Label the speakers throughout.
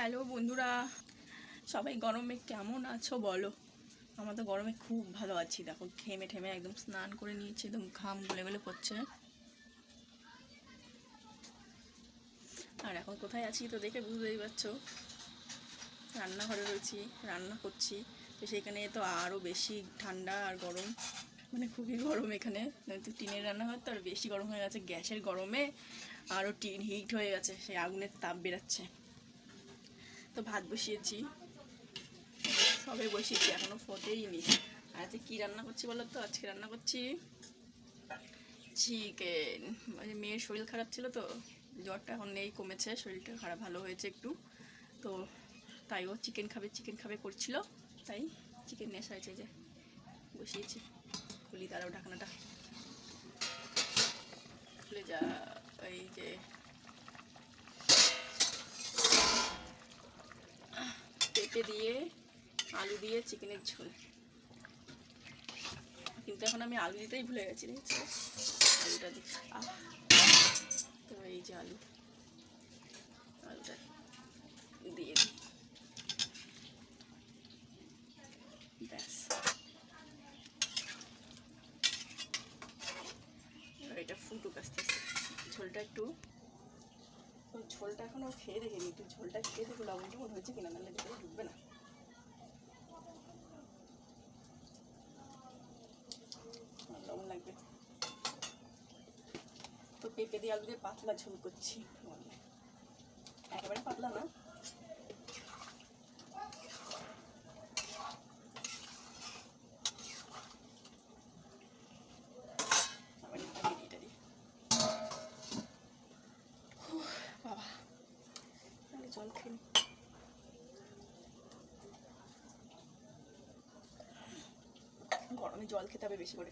Speaker 1: Hello বন্ধুরা, সবাই গরমে কেমন আছো বলো? আমরা তো গরমে খুব ভালো আছি, দেখো ঘেমে ঠেমে একদম স্নান করে নিয়েছি, একদম ঘাম গলে গলে পড়ছে। আর এখন কোথায় আছি তো দেখে বুঝতেই পারছ। রান্নাঘরে রয়েছি, রান্না করছি, তো সেখানে তো আরও বেশি ঠান্ডা আর গরম মানে খুবই গরম এখানে। নয়তো টিনের রান্নাঘর, তো আর বেশি গরম হয়ে গেছে, গ্যাসের গরমে আরও টিন হিট হয়ে গেছে, সেই আগুনের তাপ বেরাচ্ছে। তো ভাত বসিয়েছি। সবে বসিয়েছি, এখনও ফোটেই নি আর আজকে কী রান্না করছি বলো তো? আজকে রান্না করছি চিকেন। মানে মেয়ের শরীর খারাপ ছিল তো, জ্বরটা এখন নেই, কমেছে, শরীরটা খারাপ, ভালো হয়েছে একটু। তো তাই ও চিকেন খাবে চিকেন খাবে করছিল। তাই চিকেন নেশা হয়েছে যে বসিয়েছি। খুলি দাঁড়াও ঢাকনাটা। খুলে যা, এই যে পেঁপে দিয়ে আলু দিয়ে চিকেনের ঝোল। কিন্তু এখন আমি আলু দিতেই ভুলে গেছি আলুটা দিই তো এই যে আলু। আলুটা দিয়ে দিই। ব্যাস। এটা ফুটুক আস্তে। ঝোলটা একটু ঝোলটা এখনও খেয়ে দেখিনি একটু ঝোলটা খেয়ে দেখো লবণ টবণ হয়েছে কিনা? নাহলে ভিতরে ঢুকবে না। লবণ লাগবে। তো পেঁপে দিয়ে আলু দিয়ে পাতলা ঝোল করছি। একেবারে পাতলা না আবার এটা দিয়ে এটা দিয়ে বাবা আমি জল খেয়ে গরমে জল খেতে হবে বেশি করে।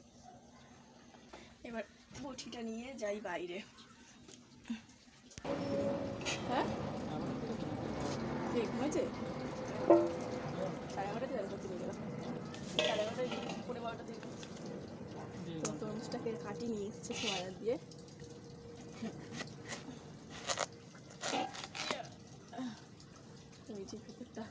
Speaker 1: এবার বটিটা নিয়ে যাই বাইরে। হ্যাঁ? ঘুমাইছে সাড়ে এগারোটা দিয়ে করতে গেলাম সাড়ে এগারোটায় পনেরো বারোটা দিয়ে তো তরমুজটাকে কাটি নিয়ে এসছে সোয়ার দিয়ে। এই যে ভিতরটা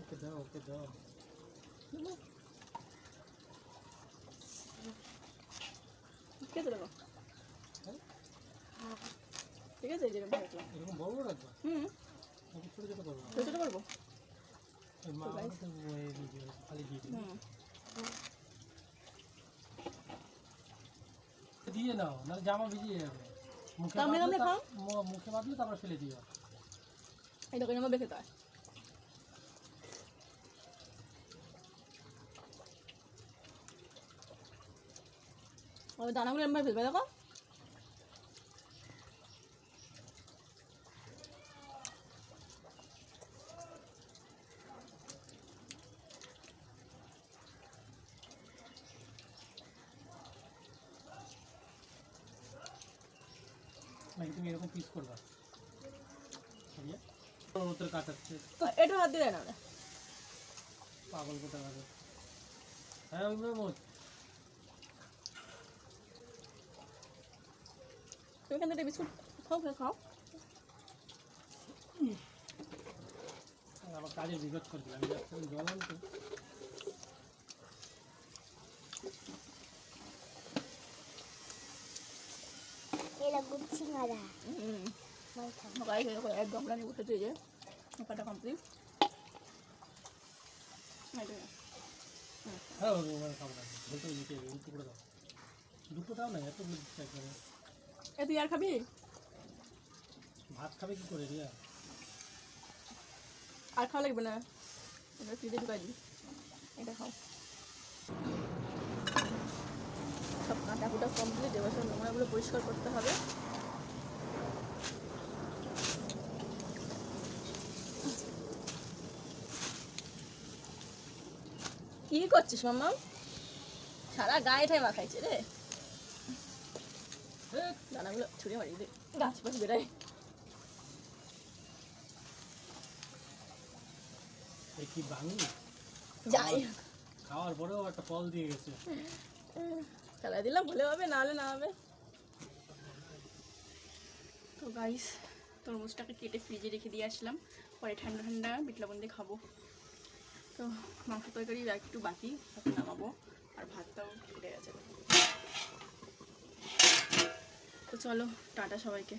Speaker 2: ওকে দাও ওকে দাও
Speaker 1: ঠিক আছে দেখো
Speaker 2: হ্যাঁ?
Speaker 1: ঠিক আছে এই যেরকম রাখলাম
Speaker 2: এরকম বড় বড় রাখবা
Speaker 1: হুম
Speaker 2: নাকি ছোটো ছোটো করবা
Speaker 1: ছোটো ছোটো করব
Speaker 2: ওই মা
Speaker 1: তো guys-
Speaker 2: আমাকে তো ওই দিয়ে খালি দিয়ে দিবে
Speaker 1: হুম
Speaker 2: দিয়ে নাও নাহলে জামা ভিজিয়ে যাবে। মুখে
Speaker 1: কামড়ে
Speaker 2: বাঁধলে
Speaker 1: কামড়ে
Speaker 2: খাও? মু- মুখে বাঁধলে তারপর ফেলে দিও।
Speaker 1: এই দোকানে আমার দেখে তাই ওই দানাগুলো এমন ফেলবে দেখো।
Speaker 2: নাকি তুমি এরকম পিস করবা। তোর কাটাচ্ছে
Speaker 1: একটু হাত দিয়ে না
Speaker 2: পাগল কোথা কাটে হ্যাঁ ওই মেমোজ
Speaker 1: তুমি এখান থেকে বিস্কুট খাও খেয়ে খাও।
Speaker 2: আবার কাজে বিগত করে দিলাম। জল আনতে
Speaker 3: এরা গুচ্ছি মারা
Speaker 1: হুম
Speaker 3: মাথা
Speaker 1: গাড়ি খেয়ে দেখো এক গামলা নিয়ে উঠেছে এই যে কাটা কমপ্লিট
Speaker 2: হ্যাঁ ওই ওখানে খাব না ঝোলটা নিতে হবে উল্টো করে দাও দুটো দাও। না এত বুঝছি একবারে
Speaker 1: এ তুই আর খাবি?
Speaker 2: ভাত খাবে কি করে রিয়া?
Speaker 1: আর খাওয়া লাগবে না। এটা ফ্রিজে ঢুকাই এটা খাও সব কাটা কুটা কমপ্লিট এবার সব নোংরাগুলো পরিষ্কার করতে হবে। কি করছিস মাম্মা? সারা গায়ে ঠাই মাখাইছে রে। দানাগুলো ছুঁড়ে মারিয়ে দে। গাছ পাশ বেড়ায়
Speaker 2: কি বাঙালি?
Speaker 1: যাই।
Speaker 2: খাওয়ার পরেও একটা ফল দিয়ে গেছে।
Speaker 1: চালাই দিলাম হলে হবে না হলে না হবে। তো গাইস তরমুজটাকে কেটে ফ্রিজে রেখে দিয়ে আসলাম। পরে ঠান্ডা ঠান্ডা বিট লবণ দিয়ে খাব। তো মাংস তরকারি একটু বাকি তাকে নামাবো। আর ভাতটাও কেটে গেছে। তো চলো, টাটা সবাইকে।